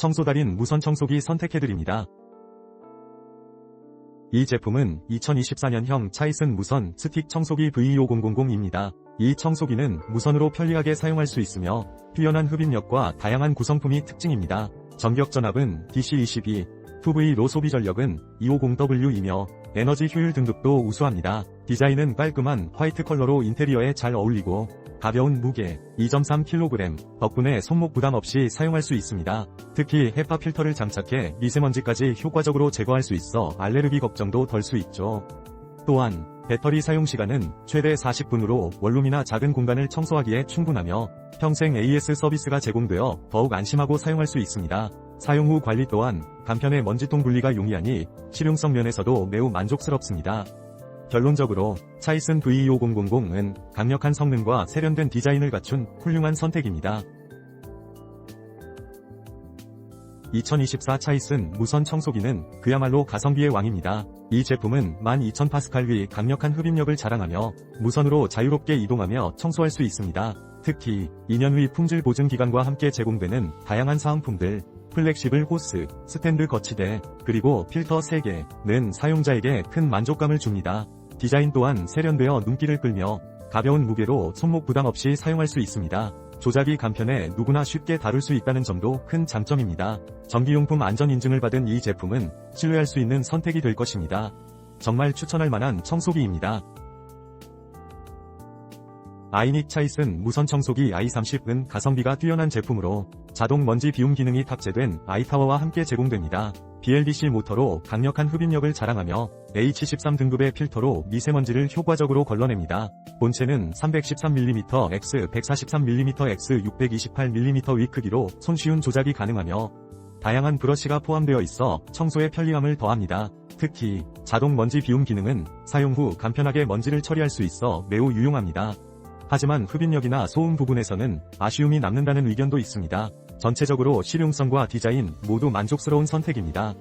청소 달인 무선 청소기 선택해드립니다. 이 제품은 2024년형 차이슨 무선 스틱 청소기 V5000입니다. 이 청소기는 무선으로 편리하게 사용할 수 있으며 뛰어난 흡입력과 다양한 구성품이 특징입니다. 전격 전압은 DC22, 2V 로 소비 전력은 250W이며 에너지 효율 등급도 우수합니다. 디자인은 깔끔한 화이트 컬러로 인테리어에 잘 어울리고 가벼운 무게 2.3kg 덕분에 손목 부담 없이 사용할 수 있습니다. 특히 헤파 필터를 장착해 미세먼지까지 효과적으로 제거할 수 있어 알레르기 걱정도 덜 수 있죠. 또한 배터리 사용 시간은 최대 40분으로 원룸이나 작은 공간을 청소하기에 충분하며 평생 AS 서비스가 제공되어 더욱 안심하고 사용할 수 있습니다. 사용 후 관리 또한 간편의 먼지통 분리가 용이하니 실용성 면에서도 매우 만족스럽습니다. 결론적으로 차이슨 V25000은 강력한 성능과 세련된 디자인을 갖춘 훌륭한 선택입니다. 2024 차이슨 무선 청소기는 그야말로 가성비의 왕입니다. 이 제품은 12,000파스칼 강력한 흡입력을 자랑하며 무선으로 자유롭게 이동하며 청소할 수 있습니다. 특히 2년 후 품질 보증 기간과 함께 제공되는 다양한 사은품들, 플렉시블 호스, 스탠드 거치대, 그리고 필터 3개는 사용자에게 큰 만족감을 줍니다. 디자인 또한 세련되어 눈길을 끌며 가벼운 무게로 손목 부담 없이 사용할 수 있습니다. 조작이 간편해 누구나 쉽게 다룰 수 있다는 점도 큰 장점입니다. 전기용품 안전 인증을 받은 이 제품은 신뢰할 수 있는 선택이 될 것입니다. 정말 추천할 만한 청소기입니다. 아이닉 차이슨 무선 청소기 i30은 가성비가 뛰어난 제품으로 자동 먼지 비움 기능이 탑재된 아이타워와 함께 제공됩니다. BLDC 모터로 강력한 흡입력을 자랑하며 H13 등급의 필터로 미세먼지를 효과적으로 걸러냅니다. 본체는 313mm x 143mm x 628mm 위 크기로 손쉬운 조작이 가능하며 다양한 브러쉬가 포함되어 있어 청소에 편리함을 더합니다. 특히 자동 먼지 비움 기능은 사용 후 간편하게 먼지를 처리할 수 있어 매우 유용합니다. 하지만 흡입력이나 소음 부분에서는 아쉬움이 남는다는 의견도 있습니다. 전체적으로 실용성과 디자인 모두 만족스러운 선택입니다.